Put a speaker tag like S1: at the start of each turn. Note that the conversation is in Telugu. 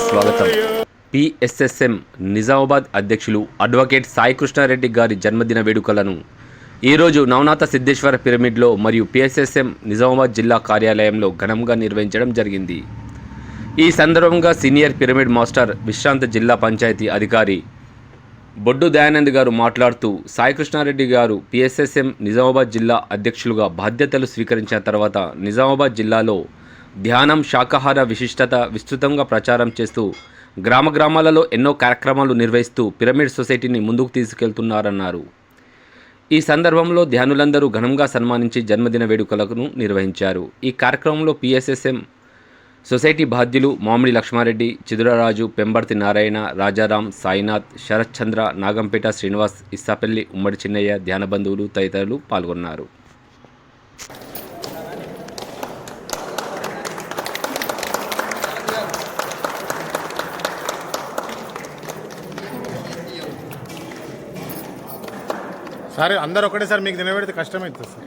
S1: స్వాగతం. పిఎస్ఎస్ఎం నిజామాబాద్ అధ్యక్షులు అడ్వకేట్ సాయి కృష్ణారెడ్డి గారి జన్మదిన వేడుకలను ఈరోజు నవనాథ సిద్ధేశ్వర పిరమిడ్లో మరియు పిఎస్ఎస్ఎం నిజామాబాద్ జిల్లా కార్యాలయంలో ఘనంగా నిర్వహించడం జరిగింది. ఈ సందర్భంగా సీనియర్ పిరమిడ్ మాస్టర్ విశ్రాంత జిల్లా పంచాయతీ అధికారి బొడ్డు దయానంద్ గారు మాట్లాడుతూ సాయికృష్ణారెడ్డి గారు పిఎస్ఎస్ఎం నిజామాబాద్ జిల్లా అధ్యక్షులుగా బాధ్యతలు స్వీకరించిన తర్వాత నిజామాబాద్ జిల్లాలో ధ్యానం శాకాహార విశిష్టత విస్తృతంగా ప్రచారం చేస్తూ గ్రామ గ్రామాలలో ఎన్నో కార్యక్రమాలు నిర్వహిస్తూ పిరమిడ్ సొసైటీని ముందుకు తీసుకెళ్తున్నారన్నారు. ఈ సందర్భంలో ధ్యానులందరూ ఘనంగా సన్మానించి జన్మదిన వేడుకలను నిర్వహించారు. ఈ కార్యక్రమంలో పిఎస్ఎస్ఎం సొసైటీ బాధ్యులు మామిడి లక్ష్మారెడ్డి చిదురరాజు పెంబర్తి నారాయణ రాజారాం సాయినాథ్ శరత్చంద్ర నాగంపేట శ్రీనివాస్ ఇస్సాపల్లి ఉమ్మడి చిన్నయ్య ధ్యాన బంధువులు తదితరులు పాల్గొన్నారు.
S2: సార్ అందరు ఒకటేసారి మీకు తినబెడితే కష్టమవుతుంది సార్.